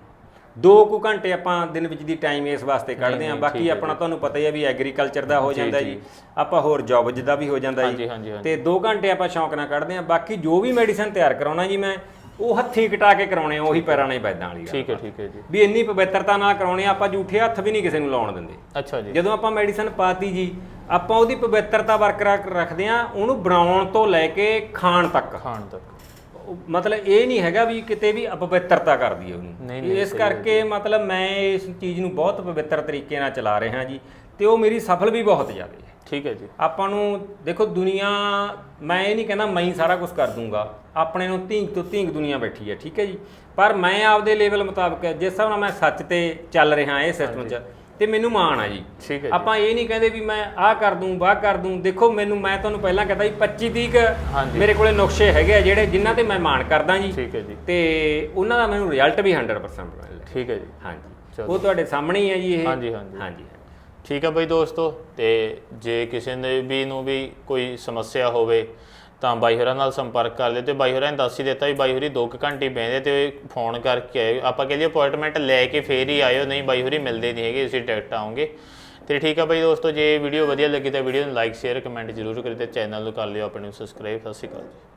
2 ਕੁ ਘੰਟੇ ਆਪਾਂ ਦਿਨ ਵਿੱਚ ਦੀ ਟਾਈਮ ਇਸ ਵਾਸਤੇ ਕੱਢਦੇ ਹਾਂ। ਬਾਕੀ ਆਪਣਾ ਤੁਹਾਨੂੰ ਪਤਾ ਹੀ ਹੈ ਵੀ ਐਗਰੀਕਲਚਰ ਦਾ ਹੋ ਜਾਂਦਾ ਜੀ। ਆਪਾਂ ਹੋਰ ਜੌਬਜ ਦਾ ਵੀ ਹੋ ਜਾਂਦਾ ਜੀ। ਤੇ 2 ਘੰਟੇ ਆਪਾਂ ਸ਼ੌਂਕ ਨਾਲ ਕੱਢਦੇ ਹਾਂ। ਬਾਕੀ ਜੋ ਵੀ ਮੈਡੀਸਨ ਤਿਆਰ ਕਰਾਉਣਾ ਜੀ ਮੈਂ ਉਹ ਹੱਥੀਂ ਕਟਾ ਕੇ ਕਰਾਉਣੇ ਆ ਉਹੀ ਪੈਰਾਂ ਨਾਲ ਵੈਦਾਂ ਵਾਲੀ ਗੱਲ ਠੀਕ ਹੈ ਠੀਕ ਹੈ ਜੀ। ਵੀ ਇੰਨੀ ਪਵਿੱਤਰਤਾ ਨਾਲ ਕਰਾਉਣੇ ਆ ਆਪਾਂ ਝੂਠੇ ਹੱਥ ਵੀ ਨਹੀਂ ਕਿਸੇ ਨੂੰ ਲਾਉਣ ਦਿੰਦੇ। ਅੱਛਾ ਜੀ। ਜਦੋਂ ਆਪਾਂ ਮੈਡੀਸਨ ਪਾਤੀ ਜੀ ਆਪਾਂ ਉਹਦੀ ਪਵਿੱਤਰਤਾ ਬਰਕਰਾਰ ਰੱਖਦੇ ਆ ਉਹਨੂੰ ਬਣਾਉਣ ਤੋਂ ਲੈ ਕੇ ਖਾਣ ਤੱਕ। ਖਾਣ ਤੱਕ। ਮਤਲਬ ਇਹ ਨਹੀਂ ਹੈਗਾ ਵੀ ਕਿਤੇ ਵੀ ਅਪਵਿੱਤਰਤਾ ਕਰਦੀ ਹੈ ਉਹਨੂੰ। ਇਸ ਕਰਕੇ ਮਤਲਬ ਮੈਂ ਇਸ ਚੀਜ਼ ਨੂੰ ਬਹੁਤ ਪਵਿੱਤਰ ਤਰੀਕੇ ਨਾਲ ਚਲਾ ਰਿਹਾ ਜੀ ਤੇ ਉਹ ਮੇਰੀ ਸਫਲ ਵੀ ਬਹੁਤ ਜ਼ਿਆਦਾ ਹੈ। ਠੀਕ ਹੈ ਜੀ। ਆਪਾਂ ਨੂੰ ਦੇਖੋ ਦੁਨੀਆ ਮੈਂ ਇਹ ਨਹੀਂ ਕਹਿੰਦਾ ਮੈਂ ਹੀ ਸਾਰਾ ਕੁਝ ਕਰ ਦੂੰਗਾ ਆਪਣੇ ਨੂੰ ਧੀਂਗ ਤੋਂ ਧੀਂਗ ਦੁਨੀਆ ਬੈਠੀ ਹੈ ਠੀਕ ਹੈ ਜੀ। ਪਰ ਮੈਂ ਆਪਦੇ ਲੈਵਲ ਮੁਤਾਬਕ ਜਿਸ ਹਿਸਾਬ ਨਾਲ ਮੈਂ ਸੱਚ ਤੇ ਚੱਲ ਰਿਹਾ ਇਹ ਸਿਸਟਮ 'ਚ ਤੇ ਮੈਨੂੰ ਮਾਣ ਆ ਜੀ। ਠੀਕ ਹੈ ਜੀ। ਆਪਾਂ ਇਹ ਨਹੀਂ ਕਹਿੰਦੇ ਵੀ ਮੈਂ ਆਹ ਕਰ ਦੂੰ ਵਾਹ ਕਰ ਦੂੰ। ਦੇਖੋ ਮੈਨੂੰ ਮੈਂ ਤੁਹਾਨੂੰ ਪਹਿਲਾਂ ਕਹਤਾ ਸੀ 25 ਤੀਕ ਹਾਂਜੀ। ਮੇਰੇ ਕੋਲੇ ਨੁਕਸ਼ੇ ਹੈਗੇ ਆ ਜਿਹੜੇ ਜਿਨ੍ਹਾਂ ਤੇ ਮੈਂ ਮਾਣ ਕਰਦਾ ਜੀ। ਠੀਕ ਹੈ ਜੀ। ਤੇ ਉਹਨਾਂ ਦਾ ਮੈਨੂੰ ਰਿਜ਼ਲਟ ਵੀ 100% ਮਿਲਿਆ ਠੀਕ ਹੈ ਜੀ। ਹਾਂਜੀ। ਚਲੋ। ਉਹ ਤੁਹਾਡੇ ਸਾਹਮਣੇ ਹੀ ਹੈ ਜੀ ਇਹ। ਹਾਂਜੀ, ਹਾਂਜੀ। ਹਾਂਜੀ। ਠੀਕ ਹੈ ਬਈ ਦੋਸਤੋ ਤੇ ਜੇ ਕਿਸੇ ਨੇ ਵੀ ਨੂੰ ਵੀ ਕੋਈ ਸਮੱਸਿਆ ਹੋਵੇ ਤਾਂ ਬਾਈ ਹੋਰਾਂ ਨਾਲ ਸੰਪਰਕ ਕਰ ਲਿਓ ਤੇ ਬਾਈ ਹੋਰਾਂ ਨੇ ਦੱਸ ਹੀ ਦਿੱਤਾ ਵੀ ਬਾਈ ਹੋਰੀ 2 ਘੰਟੇ ਬੈਂਦੇ ਤੇ ਫੋਨ ਕਰਕੇ ਆਇਓ। ਆਪਾਂ ਕਹਿੰਦੇ ਅਪਾਇੰਟਮੈਂਟ ਲੈ ਕੇ ਫੇਰ ਹੀ ਆਇਓ, ਨਹੀਂ ਬਾਈ ਹੋਰੀ ਮਿਲਦੇ ਨਹੀਂ ਹੈਗੇ ਤੁਸੀਂ ਡਾਇਰੈਕਟ ਆਉਂਗੇ। ਤੇ ਠੀਕ ਹੈ ਬਈ ਦੋਸਤੋ, ਜੇ ਵੀਡੀਓ ਵਧੀਆ ਲੱਗੀ ਤਾਂ ਵੀਡੀਓ ਨੂੰ ਲਾਈਕ ਸ਼ੇਅਰ ਕਮੈਂਟ ਜ਼ਰੂਰ ਕਰਿਓ ਤੇ ਚੈਨਲ ਨੂੰ ਕਰ ਲਿਓ, ਆਪਣੇ ਨੂੰ ਸਬਸਕ੍ਰਾਈਬ ਸਤਿ ਸ਼੍ਰੀ ਅਕਾਲ ਜੀ।